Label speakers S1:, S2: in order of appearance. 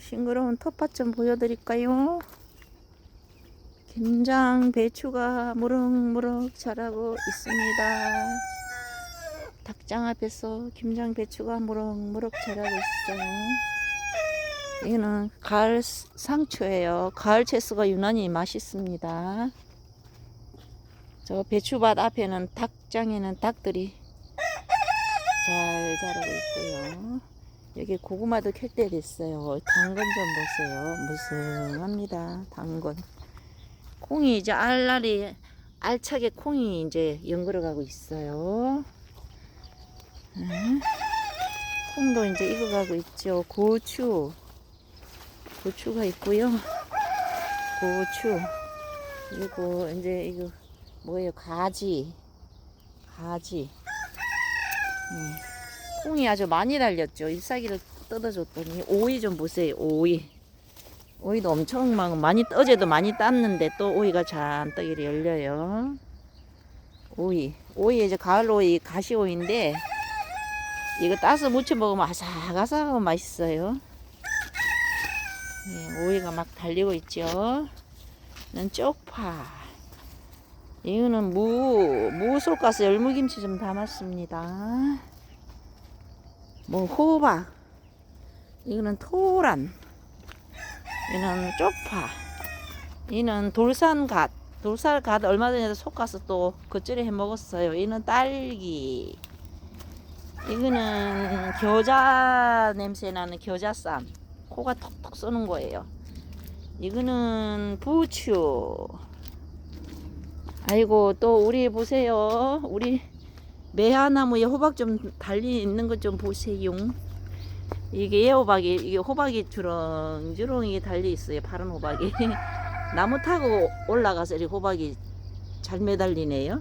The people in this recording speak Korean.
S1: 싱그러운 텃밭 좀 보여드릴까요? 김장 배추가 무럭무럭 자라고 있습니다. 닭장 앞에서 김장 배추가 무럭무럭 자라고 있어요. 이거는 가을 상추예요. 가을 채소가 유난히 맛있습니다. 저 배추밭 앞에는 닭장에는 닭들이 잘 자라고 있고요. 여기 고구마도 캘때 됐어요. 당근 좀 보세요. 무성합니다. 당근. 콩이 이제 알알이 알차게 콩이 이제 연걸어가고 있어요. 음. 콩도 이제 익어가고 있죠. 고추. 고추가 있고요. 고추. 그리고 이제 이거 뭐예요? 가지. 가지. 음. 콩이 아주 많이 달렸죠. 잎사귀를 뜯어줬더니 오이 좀 보세요. 오이. 오이도 엄청 막 많이 어제도 많이 땄는데 또 오이가 잔뜩 이렇게 열려요. 오이. 오이 이제 가을 오이 가시 오이인데 이거 따서 무쳐 먹으면 아삭아삭하고 맛있어요. 예, 오이가 막 달리고 있죠. 는 쪽파. 이거는 무, 무 솎아서 열무김치 좀 담았습니다. 뭐 호박. 이거는 토란. 이는 쪽파. 이는 돌산갓. 돌산갓 얼마 전에 솎아서 또 겉절이 해 먹었어요. 이는 딸기. 이거는 겨자 냄새 나는 겨자쌈. 코가 톡톡 쏘는 거예요. 이거는 부추. 아이고 또 우리 보세요. 우리 매화나무에 호박 좀 달리 있는 것 좀 보세요. 이게 애호박이 이게 호박이 주렁주렁이 달려 있어요. 파란 호박이. 나무 타고 올라가서 이 호박이 잘 매달리네요.